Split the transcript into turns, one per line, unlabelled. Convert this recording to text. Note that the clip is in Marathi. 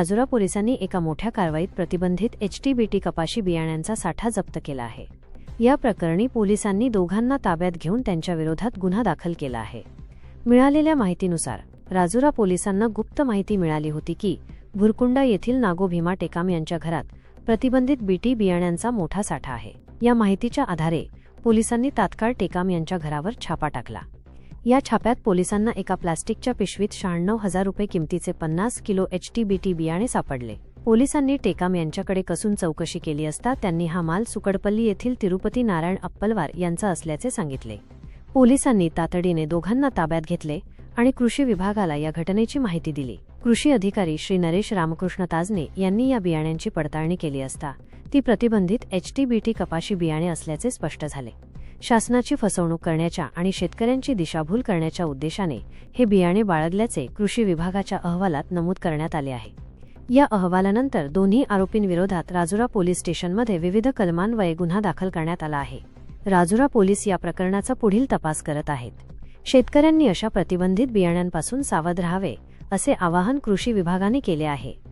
राजुरा पोलिसांनी एका मोठ्या कारवाईत प्रतिबंधित एचटीबीटी कपाशी बियाण्यांचा साठा जप्त केला आहे. या प्रकरणी पोलिसांनी दोघांना ताब्यात घेऊन त्यांच्याविरोधात गुन्हा दाखल केला आहे. मिळालेल्या माहितीनुसार राजुरा पोलिसांना गुप्त माहिती मिळाली होती की भुरकुंडा येथील नागो भीमा टेकाम यांच्या घरात प्रतिबंधित बीटी बियाण्यांचा मोठा साठा आहे. या माहितीच्या आधारे पोलिसांनी तात्काळ टेकाम यांच्या घरावर छापा टाकला. या छाप्यात पोलिसांना एका प्लास्टिकच्या पिशवीत शहाण्णव हजार रुपये किमतीचे पन्नास किलो एचटीबीटी बियाणे सापडले. पोलिसांनी टेकाम यांच्याकडे कसून चौकशी केली असता त्यांनी हा माल सुकडपल्ली येथील तिरुपती नारायण अप्पलवार यांचा असल्याचे सांगितले. पोलिसांनी तातडीने दोघांना ताब्यात घेतले आणि कृषी विभागाला या घटनेची माहिती दिली. कृषी अधिकारी श्री नरेश रामकृष्ण ताजने यांनी या बियाण्यांची पडताळणी केली असता ती प्रतिबंधित एचटीबीटी कपाशी बियाणे असल्याचे स्पष्ट झाले. शासनाची फसवणूक करण्याच्या आणि शेतकऱ्यांची दिशाभूल करण्याच्या उद्देशाने हे बियाणे बाळगल्याचे कृषी विभागाच्या अहवालात नमूद करण्यात आले आहे. या अहवालानंतर दोन्ही आरोपींविरोधात राजुरा पोलीस स्टेशनमध्ये विविध कलमान्वये गुन्हा दाखल करण्यात आला आहे. राजुरा पोलीस या प्रकरणाचा पुढील तपास करत आहेत. शेतकऱ्यांनी अशा प्रतिबंधित बियाण्यांपासून सावध राहावे असे आवाहन कृषी विभागाने केले आहे.